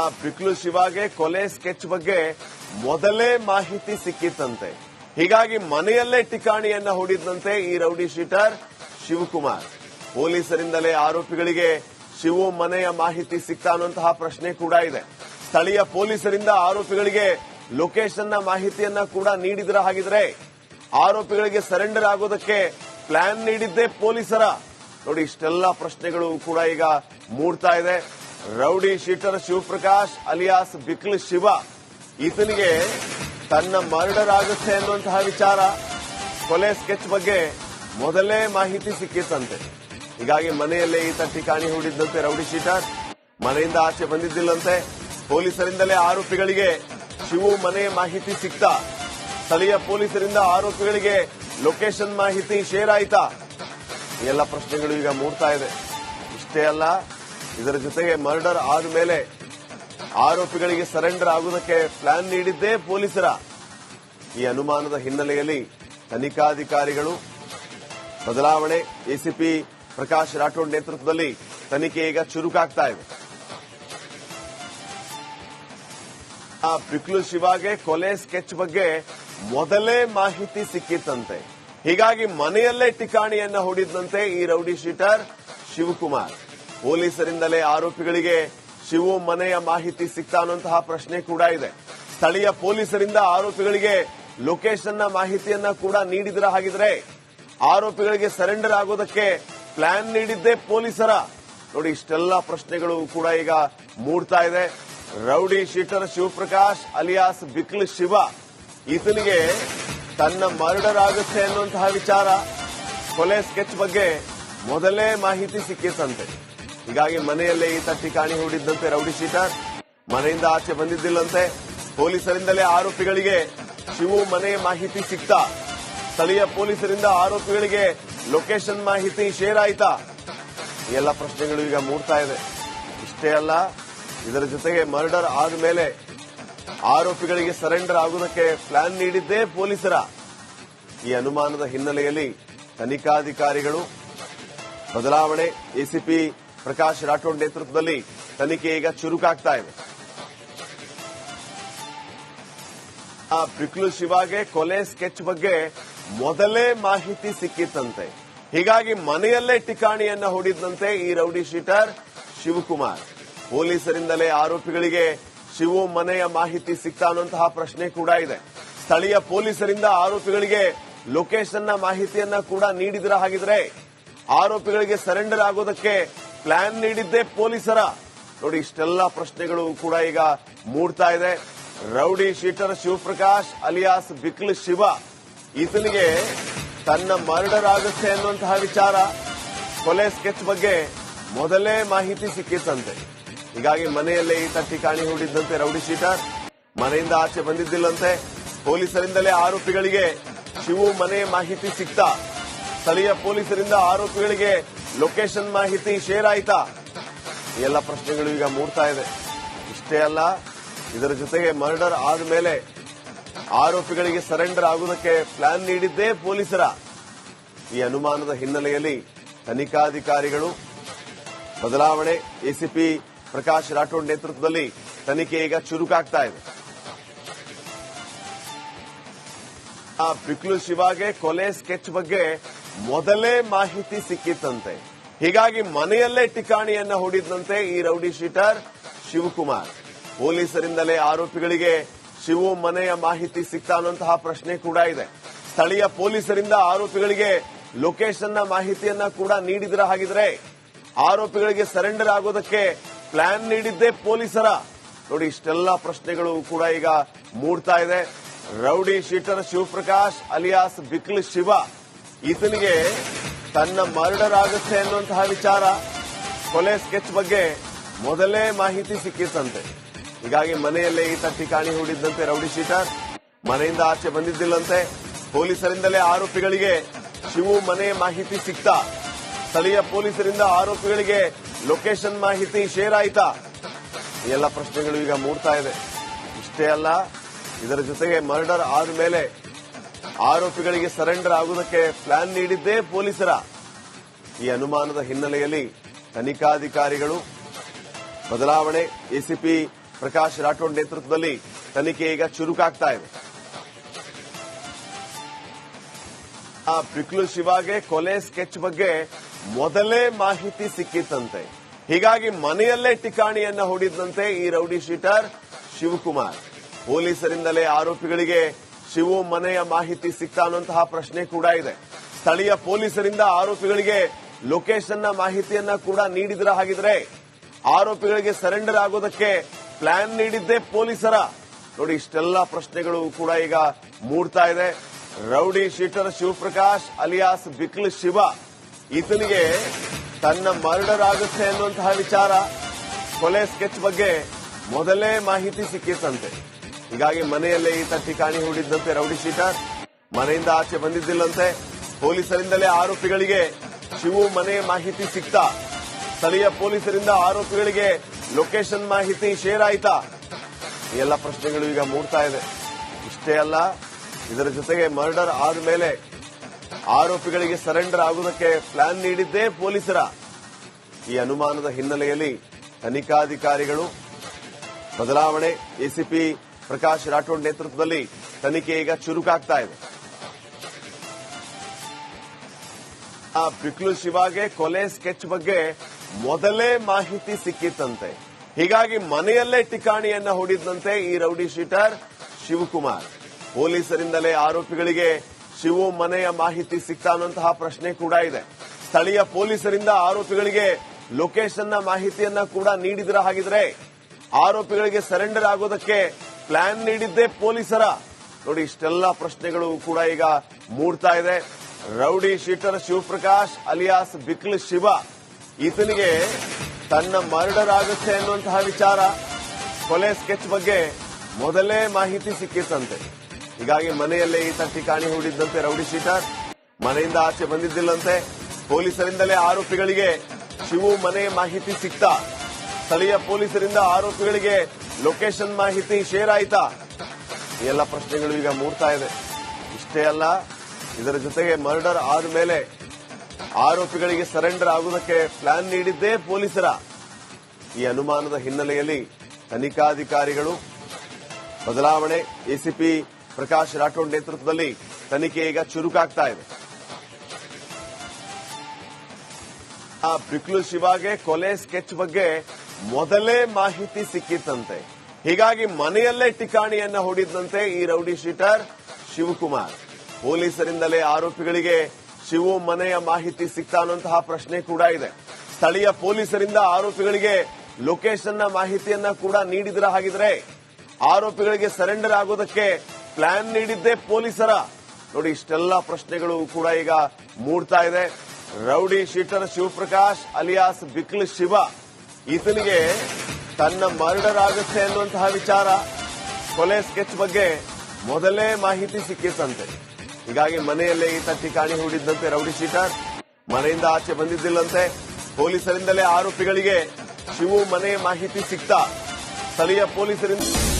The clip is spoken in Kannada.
ಆ ಬಿಕ್ಲು ಶಿವಾಗೆ ಕೊಲೆ ಸ್ಕೆಚ್ ಬಗ್ಗೆ ಮೊದಲೇ ಮಾಹಿತಿ ಸಿಕ್ಕಿತ್ತಂತೆ. ಹೀಗಾಗಿ ಮನೆಯಲ್ಲೇ ಠಿಕಾಣಿಯನ್ನ ಹೂಡಿದ್ದಂತೆ ಈ ರೌಡಿ ಶೀಟರ್ ಶಿವಕುಮಾರ್. ಪೊಲೀಸರಿಂದಲೇ ಆರೋಪಿಗಳಿಗೆ ಶಿವು ಮನೆಯ ಮಾಹಿತಿ ಸಿಕ್ತ ಅನ್ನುವಂತಹ ಪ್ರಶ್ನೆ ಕೂಡ ಇದೆ. ಸ್ಥಳೀಯ ಪೊಲೀಸರಿಂದ ಆರೋಪಿಗಳಿಗೆ ಲೊಕೇಶನ್ನ ಮಾಹಿತಿಯನ್ನ ಕೂಡ ನೀಡಿದ್ರ ಹಾಗಿದ್ರೆ ಆರೋಪಿಗಳಿಗೆ ಸರೆಂಡರ್ ಆಗೋದಕ್ಕೆ ಪ್ಲಾನ್ ನೀಡಿದ್ದೇ ಪೊಲೀಸರ. ನೋಡಿ, ಇಷ್ಟೆಲ್ಲ ಪ್ರಶ್ನೆಗಳು ಕೂಡ ಈಗ ಮೂಡ್ತಾ ಇದೆ. Rowdy sheeter Shivaprakash alias Bikla Shiva. ಈತನಿಗೆ ತನ್ನ ಮರ್ಡರ್ ಆಗುತ್ತೆ ಅನ್ನುವಂತಹ ವಿಚಾರ. ಕೊಲೆ ಸ್ಕೆಚ್ ಬಗ್ಗೆ ಮೊದಲೇ ಮಾಹಿತಿ ಸಿಕ್ಕಿತ್ತಂತೆ. ಹೀಗಾಗಿ ಮನೆಯಲ್ಲೇ ಈತ ಠಿಕಾಣಿ ಹೂಡಿದ್ದಂತೆ ರೌಡಿ ಶೀಟರ್. ಮನೆಯಿಂದ ಆಚೆ ಬಂದಿದ್ದಿಲ್ಲಂತೆ. ಪೊಲೀಸರಿಂದಲೇ ಆರೋಪಿಗಳಿಗೆ ಶಿವು ಮನೆಯ ಮಾಹಿತಿ ಸಿಕ್ತಾ. ಸ್ಥಳೀಯ ಪೊಲೀಸರಿಂದ ಆರೋಪಿಗಳಿಗೆ ಲೊಕೇಶನ್ ಮಾಹಿತಿ ಶೇರ್ ಆಯ್ತಾ? ಎಲ್ಲ ಪ್ರಶ್ನೆಗಳು ಈಗ ಮೂಡ್ತಾ ಇದೆ. ಇಷ್ಟೇ ಅಲ್ಲ ಇದರ ಜೊತೆಗೆ ಮರ್ಡರ್ ಆದ ಮೇಲೆ ಆರೋಪಿಗಳಿಗೆ ಸರೆಂಡರ್ ಆಗುವುದಕ್ಕೆ ಪ್ಲಾನ್ ನೀಡಿದ್ದೇ ಪೊಲೀಸರ. ಈ ಅನುಮಾನದ ಹಿನ್ನೆಲೆಯಲ್ಲಿ ತನಿಖಾಧಿಕಾರಿಗಳು, ಬದಲಾವಣೆ, ಎಸಿಪಿ ಪ್ರಕಾಶ್ ರಾಠೋಡ್ ನೇತೃತ್ವದಲ್ಲಿ ತನಿಖೆ ಈಗ ಚುರುಕಾಗ್ತಾ ಇದೆ. ಆ ಬಿಕ್ಲು ಶಿವಾಗೆ ಕೊಲೆ ಸ್ಕೆಚ್ ಬಗ್ಗೆ ಮೊದಲೇ ಮಾಹಿತಿ ಸಿಕ್ಕಿತ್ತಂತೆ. ಹೀಗಾಗಿ ಮನೆಯಲ್ಲೇ ಠಿಕಾಣಿಯನ್ನು ಹೂಡಿದ್ದಂತೆ ಈ ರೌಡಿ ಶೀಟರ್ ಶಿವಕುಮಾರ್. ಪೊಲೀಸರಿಂದಲೇ ಆರೋಪಿಗಳಿಗೆ ಶಿವು ಮನೆಯ ಮಾಹಿತಿ ಸಿಕ್ತಾ ಪ್ರಶ್ನೆ ಕೂಡ ಇದೆ. ಸ್ಥಳೀಯ ಪೊಲೀಸರಿಂದ ಆರೋಪಿಗಳಿಗೆ ಲೊಕೇಶನ್ನ ಮಾಹಿತಿಯನ್ನ ಕೂಡ ನೀಡಿದ್ರ ಹಾಗಿದ್ರೆ ಆರೋಪಿಗಳಿಗೆ ಸರೆಂಡರ್ ಆಗೋದಕ್ಕೆ ಪ್ಲಾನ್ ನೀಡಿದ್ದೇ ಪೊಲೀಸರ. ನೋಡಿ, ಇಷ್ಟೆಲ್ಲ ಪ್ರಶ್ನೆಗಳು ಕೂಡ ಈಗ ಮೂಡ್ತಾ ಇದೆ. Rowdy sheeter Shivaprakash alias Bikla Shiva ಈತನಿಗೆ ತನ್ನ ಮರ್ಡರ್ ಆಗುತ್ತೆ ಅನ್ನುವಂತಹ ವಿಚಾರ. ಕೊಲೆ ಸ್ಕೆಚ್ ಬಗ್ಗೆ ಮೊದಲೇ ಮಾಹಿತಿ ಸಿಕ್ಕಿತ್ತಂತೆ ಹೀಗಾಗಿ ಮನೆಯಲ್ಲೇ ಈತ ಠಿಕಾಣಿ ಹೂಡಿದ್ದಂತೆ ರೌಡಿ ಶೀಟರ್ ಮನೆಯಿಂದ ಆಚೆ ಬಂದಿದ್ದಿಲ್ಲಂತೆ. ಪೊಲೀಸರಿಂದಲೇ ಆರೋಪಿಗಳಿಗೆ ಶಿವು ಮನೆ ಮಾಹಿತಿ ಸಿಕ್ತಾ. ಸ್ಥಳೀಯ ಪೊಲೀಸರಿಂದ ಆರೋಪಿಗಳಿಗೆ ಲೊಕೇಶನ್ ಮಾಹಿತಿ ಶೇರ್ ಆಯ್ತಾ? ಎಲ್ಲ ಪ್ರಶ್ನೆಗಳು ಈಗ ಮೂಡ್ತಾ ಇದೆ. ಇಷ್ಟೇ ಅಲ್ಲ, ಇದರ ಜೊತೆಗೆ ಮರ್ಡರ್ ಆದ ಮೇಲೆ ಆರೋಪಿಗಳಿಗೆ ಸರೆಂಡರ್ ಆಗುವುದಕ್ಕೆ ಪ್ಲಾನ್ ನೀಡಿದ್ದೇ ಪೊಲೀಸರ. ಈ ಅನುಮಾನದ ಹಿನ್ನೆಲೆಯಲ್ಲಿ ತನಿಖಾಧಿಕಾರಿಗಳು ಬದಲಾವಣೆ, ಎಸಿಪಿ ಪ್ರಕಾಶ್ ರಾಠೋಡ್ ನೇತೃತ್ವದಲ್ಲಿ ತನಿಖೆ ಈಗ ಚುರುಕಾಗ್ತಾ ಇದೆ. ಆ ಬಿಕ್ಲು ಶಿವಾಗೆ ಕೊಲೆ ಸ್ಕೆಚ್ ಬಗ್ಗೆ ಮೊದಲೇ ಮಾಹಿತಿ ಸಿಕ್ಕಿತ್ತಂತೆ. ಹೀಗಾಗಿ ಮನೆಯಲ್ಲೇ ಠಿಕಾಣಿಯನ್ನ ಹೊಡಿದಂತೆ ಈ ರೌಡಿ ಶೀಟರ್ ಶಿವಕುಮಾರ್. ಪೊಲೀಸರಿಂದಲೇ ಆರೋಪಿಗಳಿಗೆ ಶಿವು ಮನೆಯ ಮಾಹಿತಿ ಸಿಕ್ತಾ ಅನ್ನುವಂತಹ ಪ್ರಶ್ನೆ ಕೂಡ ಇದೆ. ಸ್ಥಳೀಯ ಪೊಲೀಸರಿಂದ ಆರೋಪಿಗಳಿಗೆ ಲೊಕೇಶನ್ನ ಮಾಹಿತಿಯನ್ನ ಕೂಡ ನೀಡಿದ್ರ ಹಾಗಿದ್ರೆ ಆರೋಪಿಗಳಿಗೆ ಸರೆಂಡರ್ ಆಗೋದಕ್ಕೆ ಪ್ಲಾನ್ ನೀಡಿದ್ದೇ ಪೊಲೀಸರ. ನೋಡಿ, ಇಷ್ಟೆಲ್ಲ ಪ್ರಶ್ನೆಗಳು ಕೂಡ ಈಗ ಮೂಡ್ತಾ ಇದೆ. Rowdy sheeter Shivaprakash alias Bikla Shiva ಈತನಿಗೆ ತನ್ನ ಮರ್ಡರ್ ಆಗುತ್ತೆ ಅನ್ನುವಂತಹ ವಿಚಾರ. ಕೊಲೆ ಸ್ಕೆಚ್ ಬಗ್ಗೆ ಮೊದಲೇ ಮಾಹಿತಿ ಸಿಕ್ಕಿತ್ತಂತೆ. ಹೀಗಾಗಿ ಮನೆಯಲ್ಲೇ ಈತ ಠಿಕಾಣಿ ಹೂಡಿದ್ದಂತೆ ರೌಡಿ ಶೀಟರ್. ಮನೆಯಿಂದ ಆಚೆ ಬಂದಿದ್ದಿಲ್ಲಂತೆ. ಪೊಲೀಸರಿಂದಲೇ ಆರೋಪಿಗಳಿಗೆ ಶಿವು ಮನೆ ಮಾಹಿತಿ ಸಿಕ್ತಾ. ಸ್ಥಳೀಯ ಪೊಲೀಸರಿಂದ ಆರೋಪಿಗಳಿಗೆ ಲೊಕೇಶನ್ ಮಾಹಿತಿ ಶೇರ್ ಆಯ್ತಾ? ಈ ಎಲ್ಲ ಪ್ರಶ್ನೆಗಳು ಈಗ ಮೂಡ್ತಾ ಇದೆ. ಇಷ್ಟೇ ಅಲ್ಲ, ಇದರ ಜೊತೆಗೆ ಮರ್ಡರ್ ಆದ ಮೇಲೆ ಆರೋಪಿಗಳಿಗೆ ಸರೆಂಡರ್ ಆಗುವುದಕ್ಕೆ ಪ್ಲಾನ್ ನೀಡಿದ್ದೇ ಪೊಲೀಸರ. ಈ ಅನುಮಾನದ ಹಿನ್ನೆಲೆಯಲ್ಲಿ ತನಿಖಾಧಿಕಾರಿಗಳು, ಬದಲಾವಣೆ ಎಸಿಪಿ ಪ್ರಕಾಶ್ ರಾಠೋಡ್ ನೇತೃತ್ವದಲ್ಲಿ ತನಿಖೆ ಈಗ ಚುರುಕಾಗ್ತಾ ಇದೆ. ಆ ಬಿಕ್ಲು ಶಿವಾಗೆ ಕೊಲೆ ಸ್ಕೆಚ್ ಬಗ್ಗೆ ಮೊದಲೇ ಮಾಹಿತಿ ಸಿಕ್ಕಿತ್ತಂತೆ. ಹೀಗಾಗಿ ಮನೆಯಲ್ಲೇ ಠಿಕಾಣಿಯನ್ನ ಹೂಡಿದ್ದಂತೆ ಈ ರೌಡಿ ಶೀಟರ್ ಶಿವಕುಮಾರ್. ಪೊಲೀಸರಿಂದಲೇ ಆರೋಪಿಗಳಿಗೆ ಶಿವು ಮನೆಯ ಮಾಹಿತಿ ಸಿಕ್ತಾ ಅನ್ನುವಂತಹ ಪ್ರಶ್ನೆ ಕೂಡ ಇದೆ. ಸ್ಥಳೀಯ ಪೊಲೀಸರಿಂದ ಆರೋಪಿಗಳಿಗೆ ಲೊಕೇಶನ್ನ ಮಾಹಿತಿಯನ್ನ ಕೂಡ ನೀಡಿದ್ರ ಹಾಗಿದ್ರೆ ಆರೋಪಿಗಳಿಗೆ ಸರೆಂಡರ್ ಆಗೋದಕ್ಕೆ ಪ್ಲಾನ್ ನೀಡಿದ್ದೇ ಪೊಲೀಸರ. ನೋಡಿ, ಇಷ್ಟೆಲ್ಲ ಪ್ರಶ್ನೆಗಳು ಕೂಡ ಈಗ ಮೂಡ್ತಾ ಇದೆ. Rowdy sheeter Shivaprakash, alias Bikla Shiva. ಈತನಿಗೆ ತನ್ನ ಮರ್ಡರ್ ಆಗುತ್ತೆ ಅನ್ನುವಂತಹ ವಿಚಾರ ಕೊಲೆ ಸ್ಕೆಚ್ ಬಗ್ಗೆ ಮೊದಲೇ ಮಾಹಿತಿ ಸಿಕ್ಕಿತ್ತಂತೆ. ಹೀಗಾಗಿ ಮನೆಯಲ್ಲೇ ಈತ ಠಿಕಾಣಿ ಹೂಡಿದ್ದಂತೆ ರೌಡಿ ಶೀಟರ್. ಮನೆಯಿಂದ ಆಚೆ ಬಂದಿದ್ದಿಲ್ಲಂತೆ. ಪೊಲೀಸರಿಂದಲೇ ಆರೋಪಿಗಳಿಗೆ ಶಿವು ಮನೆಯ ಮಾಹಿತಿ ಸಿಕ್ತಾ. ಸ್ಥಳೀಯ ಪೊಲೀಸರಿಂದ ಆರೋಪಿಗಳಿಗೆ ಲೊಕೇಶನ್ ಮಾಹಿತಿ ಶೇರ್ ಆಯ್ತಾ. ಎಲ್ಲ ಪ್ರಶ್ನೆಗಳು ಈಗ ಮೂಡ್ತಾ ಇದೆ. ಇಷ್ಟೇ ಅಲ್ಲ, ಇದರ ಜೊತೆಗೆ ಮರ್ಡರ್ ಆದ ಮೇಲೆ ಆರೋಪಿಗಳಿಗೆ ಸರೆಂಡರ್ ಆಗುವುದಕ್ಕೆ ಪ್ಲಾನ್ ನೀಡಿದ್ದೇ ಪೊಲೀಸರ. ಈ ಅನುಮಾನದ ಹಿನ್ನೆಲೆಯಲ್ಲಿ ತನಿಖಾಧಿಕಾರಿಗಳು, ಬದಲಾವಣೆ, ಎಸಿಪಿ ಪ್ರಕಾಶ್ ರಾಠೋಡ್ ನೇತೃತ್ವದಲ್ಲಿ ತನಿಖೆ ಈಗ ಚುರುಕಾಗ್ತಾ ಇದೆ. ಆ ಪಿಕ್ಲು ಶಿವಾಗೆ ಕೊಲೆ ಸ್ಕೆಚ್ ಬಗ್ಗೆ ಮೊದಲೇ ಮಾಹಿತಿ ಸಿಕ್ಕಿತ್ತಂತೆ. ಹೀಗಾಗಿ ಮನೆಯಲ್ಲೇ ಠಿಕಾಣಿಯನ್ನ ಹೊಡಿದಂತೆ ಈ ರೌಡಿ ಶೀಟರ್ ಶಿವಕುಮಾರ್. ಪೊಲೀಸರಿಂದಲೇ ಆರೋಪಿಗಳಿಗೆ ಶಿವು ಮನೆಯ ಮಾಹಿತಿ ಸಿಕ್ತಾ ಅನ್ನುವಂತಹ ಪ್ರಶ್ನೆ ಕೂಡ ಇದೆ. ಸ್ಥಳೀಯ ಪೊಲೀಸರಿಂದ ಆರೋಪಿಗಳಿಗೆ ಲೊಕೇಶನ್ನ ಮಾಹಿತಿಯನ್ನ ಕೂಡ ನೀಡಿದ್ರ ಹಾಗಿದ್ರೆ ಆರೋಪಿಗಳಿಗೆ ಸರೆಂಡರ್ ಆಗೋದಕ್ಕೆ ಪ್ಲಾನ್ ನೀಡಿದ್ದೇ ಪೊಲೀಸರ. ನೋಡಿ, ಇಷ್ಟೆಲ್ಲ ಪ್ರಶ್ನೆಗಳು ಕೂಡ ಈಗ ಮೂಡ್ತಾ ಇದೆ. Rowdy sheeter Shivaprakash alias Bikla Shiva. ಈತನಿಗೆ ತನ್ನ ಮರ್ಡರ್ ಆಗುತ್ತೆ ಅನ್ನುವಂತಹ ವಿಚಾರ. ಕೊಲೆ ಸ್ಕೆಚ್ ಬಗ್ಗೆ ಮೊದಲೇ ಮಾಹಿತಿ ಸಿಕ್ಕಿತ್ತಂತೆ. ಹೀಗಾಗಿ ಮನೆಯಲ್ಲೇ ಈತ ಠಿಕಾಣಿ ಹೂಡಿದ್ದಂತೆ ರೌಡಿ ಶೀಟರ್. ಮನೆಯಿಂದ ಆಚೆ ಬಂದಿದ್ದಿಲ್ಲಂತೆ. ಪೊಲೀಸರಿಂದಲೇ ಆರೋಪಿಗಳಿಗೆ ಶಿವು ಮನೆ ಮಾಹಿತಿ ಸಿಕ್ತಾ. ಸ್ಥಳೀಯ ಪೊಲೀಸರಿಂದ ಆರೋಪಿಗಳಿಗೆ ಲೊಕೇಶನ್ ಮಾಹಿತಿ ಶೇರ್ ಆಯ್ತಾ ಎಲ್ಲ ಪ್ರಶ್ನೆಗಳು ಈಗ ಮೂಡ್ತಾ ಇದೆ. ಇಷ್ಟೇ ಅಲ್ಲ, ಇದರ ಜೊತೆಗೆ ಮರ್ಡರ್ ಆದ ಮೇಲೆ ಆರೋಪಿಗಳಿಗೆ ಸರೆಂಡರ್ ಆಗುವುದಕ್ಕೆ ಪ್ಲಾನ್ ನೀಡಿದ್ದೇ ಪೊಲೀಸರ. ಈ ಅನುಮಾನದ ಹಿನ್ನೆಲೆಯಲ್ಲಿ ತನಿಖಾಧಿಕಾರಿಗಳು ಬದಲಾವಣೆ, ಎಸಿಪಿ ಪ್ರಕಾಶ್ ರಾಠೋಡ್ ನೇತೃತ್ವದಲ್ಲಿ ತನಿಖೆ ಈಗ ಚುರುಕಾಗ್ತಾ ಇದೆ. ಆ ಶಿವಾಗೆ ಕೊಲೆ ಸ್ಕೆಚ್ ಬಗ್ಗೆ ಮೊದಲೇ ಮಾಹಿತಿ ಸಿಕ್ಕಿತ್ತಂತೆ. ಹೀಗಾಗಿ ಮನೆಯಲ್ಲೇ ಠಿಕಾಣಿಯನ್ನ ಹೂಡಿದ್ದಂತೆ ಈ ರೌಡಿ ಶೀಟರ್ ಶಿವಕುಮಾರ್. ಪೊಲೀಸರಿಂದಲೇ ಆರೋಪಿಗಳಿಗೆ ಶಿವು ಮನೆಯ ಮಾಹಿತಿ ಸಿಕ್ತಾನಂತಹ ಪ್ರಶ್ನೆ ಕೂಡ ಇದೆ. ಸ್ಥಳೀಯ ಪೊಲೀಸರಿಂದ ಆರೋಪಿಗಳಿಗೆ ಲೊಕೇಶನ್ನ ಮಾಹಿತಿಯನ್ನ ಕೂಡ ನೀಡಿದ್ರ ಹಾಗಿದ್ರೆ ಆರೋಪಿಗಳಿಗೆ ಸರೆಂಡರ್ ಆಗೋದಕ್ಕೆ ಪ್ಲಾನ್ ನೀಡಿದ್ದೇ ಪೊಲೀಸರ. ನೋಡಿ, ಇಷ್ಟೆಲ್ಲ ಪ್ರಶ್ನೆಗಳು ಕೂಡ ಈಗ ಮೂಡ್ತಾ ಇದೆ. Rowdy sheeter Shivaprakash alias Bikla Shiva. ಈತನಿಗೆ ತನ್ನ ಮರ್ಡರ್ ಆಗುತ್ತೆ ಅನ್ನುವಂತಹ ವಿಚಾರ. ಕೊಲೆ ಸ್ಕೆಚ್ ಬಗ್ಗೆ ಮೊದಲೇ ಮಾಹಿತಿ ಸಿಕ್ಕಿತ್ತಂತೆ. ಹೀಗಾಗಿ ಮನೆಯಲ್ಲೇ ಈತ ಠಿಕಾಣಿ ಹೂಡಿದ್ದಂತೆ ರೌಡಿ ಶೀಟರ್. ಮನೆಯಿಂದ ಆಚೆ ಬಂದಿದ್ದಿಲ್ಲಂತೆ. ಪೊಲೀಸರಿಂದಲೇ ಆರೋಪಿಗಳಿಗೆ ಶಿವು ಮನೆಯ ಮಾಹಿತಿ ಸಿಕ್ತಾ. ಸ್ಥಳೀಯ ಪೊಲೀಸರಿಂದ ಆರೋಪಿಗಳಿಗೆ ಲೊಕೇಶನ್ ಮಾಹಿತಿ ಶೇರ್ ಆಯ್ತಾ? ಎಲ್ಲ ಪ್ರಶ್ನೆಗಳು ಈಗ ಮೂಡ್ತಾ ಇದೆ. ಇಷ್ಟೇ ಅಲ್ಲ, ಇದರ ಜೊತೆಗೆ ಮರ್ಡರ್ ಆದ ಮೇಲೆ ಆರೋಪಿಗಳಿಗೆ ಸರೆಂಡರ್ ಆಗುವುದಕ್ಕೆ ಪ್ಲಾನ್ ನೀಡಿದ್ದೇ ಪೊಲೀಸರ. ಈ ಅನುಮಾನದ ಹಿನ್ನೆಲೆಯಲ್ಲಿ ತನಿಖಾಧಿಕಾರಿಗಳು, ಬದಲಾವಣೆ ಎಸಿಪಿ ಪ್ರಕಾಶ್ ರಾಠೋಡ್ ನೇತೃತ್ವದಲ್ಲಿ ತನಿಖೆ ಈಗ ಚುರುಕಾಗ್ತಾ ಇದೆ. ಆ ಪಿಕ್ಲು ಶಿವಾಗೆ ಕೊಲೆ ಸ್ಕೆಚ್ ಬಗ್ಗೆ ಮೊದಲೇ ಮಾಹಿತಿ ಸಿಕ್ಕಿತ್ತಂತೆ ಹೀಗಾಗಿ ಮನೆಯಲ್ಲೇ ಠಿಕಾಣಿಯನ್ನ ಹೊಡಿದಂತೆ ಈ ರೌಡಿ ಶೀಟರ್ ಶಿವಕುಮಾರ್. ಪೊಲೀಸರಿಂದಲೇ ಆರೋಪಿಗಳಿಗೆ ಶಿವು ಮನೆಯ ಮಾಹಿತಿ ಸಿಕ್ತಾ ಪ್ರಶ್ನೆ ಕೂಡ ಇದೆ. ಸ್ಥಳೀಯ ಪೊಲೀಸರಿಂದ ಆರೋಪಿಗಳಿಗೆ ಲೊಕೇಶನ್ನ ಮಾಹಿತಿಯನ್ನ ಕೂಡ ನೀಡಿದ್ರ ಹಾಗಿದ್ರೆ ಆರೋಪಿಗಳಿಗೆ ಸರೆಂಡರ್ ಆಗೋದಕ್ಕೆ ಪ್ಲಾನ್ ನೀಡಿದ್ದೇ ಪೊಲೀಸರ. ನೋಡಿ, ಇಷ್ಟೆಲ್ಲ ಪ್ರಶ್ನೆಗಳು ಕೂಡ ಈಗ ಮೂಡ್ತಾ ಇದೆ. Rowdy sheeter Shivaprakash, alias Bikla Shiva. ಈತನಿಗೆ ತನ್ನ ಮರ್ಡರ್ ಆಗುತ್ತೆ ಅನ್ನುವಂತಹ ವಿಚಾರ ಕೊಲೆ ಸ್ಕೆಚ್ ಬಗ್ಗೆ ಮೊದಲೇ ಮಾಹಿತಿ ಸಿಕ್ಕಿತ್ತಂತೆ. ಹೀಗಾಗಿ ಮನೆಯಲ್ಲೇ ಈತ ಠಿಕಾಣಿ ಹೂಡಿದ್ದಂತೆ ರೌಡಿ ಶೀಟರ್. ಮನೆಯಿಂದ ಆಚೆ ಬಂದಿದ್ದಿಲ್ಲಂತೆ. ಪೊಲೀಸರಿಂದಲೇ ಆರೋಪಿಗಳಿಗೆ ಶಿವು ಮನೆಯ ಮಾಹಿತಿ ಸಿಕ್ತಾ. ಸ್ಥಳೀಯ ಪೊಲೀಸರಿಂದ